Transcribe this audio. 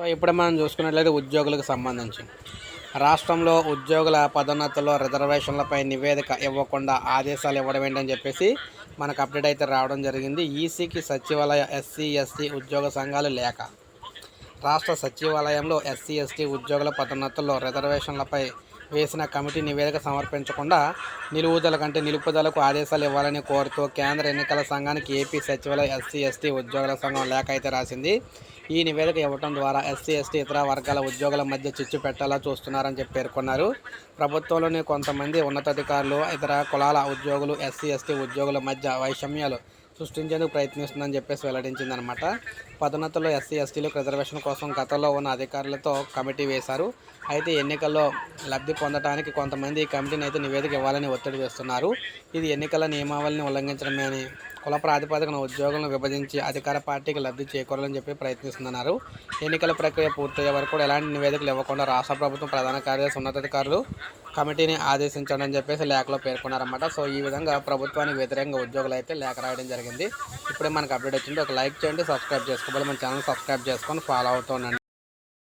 So ఇప్పుడు మనం చూసుకున్నట్లయితే ఉద్యోగులకు సంబంధించి. రాష్ట్రంలో ఉద్యోగుల పదోన్నతుల్లో రిజర్వేషన్లపై నివేదిక ఇవ్వకుండా ఆదేశాలు ఇవ్వడం ఏంటని చెప్పేసి మనకు అప్డేట్ అయితే రావడం జరిగింది. ఈసీకి సచివాలయ ఎస్సీ ఎస్టీ ఉద్యోగ సంఘాలు లేక. రాష్ట్ర సచివాలయంలో ఎస్సీ ఎస్టీ ఉద్యోగుల పదోన్నతుల్లో రిజర్వేషన్లపై వేసిన కమిటీ నివేదిక సమర్పించకుండా నిలువుదల కంటే నిలుపుదలకు ఆదేశాలు ఇవ్వాలని కోరుతూ కేంద్ర ఎన్నికల సంఘానికి ఏపీ సచివాలయ ఎస్సీ ఎస్టీ ఉద్యోగుల సంఘం లేఖ అయితే రాసింది. ఈ నివేదిక ఇవ్వడం ద్వారా ఎస్సీ ఎస్టీ ఇతర వర్గాల ఉద్యోగుల మధ్య చిచ్చు పెట్టాలా చూస్తున్నారని చెప్పి పేర్కొన్నారు. ప్రభుత్వంలోని కొంతమంది ఉన్నతాధికారులు ఇతర కులాల ఉద్యోగులు ఎస్సీ ఎస్టీ ఉద్యోగుల మధ్య వైషమ్యాలు సృష్టించేందుకు ప్రయత్నిస్తుందని చెప్పేసి వెల్లడించిందనమాట. పదోన్నతుల్లో ఎస్సీ ఎస్టీలు రిజర్వేషన్ కోసం గతంలో ఉన్న అధికారులతో కమిటీ వేశారు. అయితే ఎన్నికల్లో లబ్ధి పొందడానికి కొంతమంది ఈ కమిటీని అయితే నివేదిక ఇవ్వాలని ఒత్తిడి వేస్తున్నారు ఇది ఎన్నికల నియమావళిని ఉల్లంఘించడమే అని కుల ప్రాతిపదికన ఉద్యోగులను విభజించి అధికార పార్టీకి లబ్ధి చేకూరాలని చెప్పి ప్రయత్నిస్తున్నారు ఎన్నికల ప్రక్రియ పూర్తయ్యే వరకు కూడా ఎలాంటి నివేదికలు ఇవ్వకుండా రాష్ట్ర ప్రభుత్వం ప్రధాన కార్యదర్శి ఉన్నతాధికారులు కమిటీని ఆదేశించడం అని చెప్పేసి లేఖలో పేర్కొన్నారన్నమాట. సో ఈ విధంగా ప్రభుత్వానికి వ్యతిరేకంగా ఉద్యోగులు అయితే లేఖ రాయడం జరిగింది. ఇప్పుడే మనకు అప్డేట్ వచ్చింది. ఒక లైక్ చేయండి సబ్స్క్రైబ్ చేసుకోవాలి. మన ఛానల్ సబ్స్క్రైబ్ చేసుకొని ఫాలో అవుతూ ఉండండి.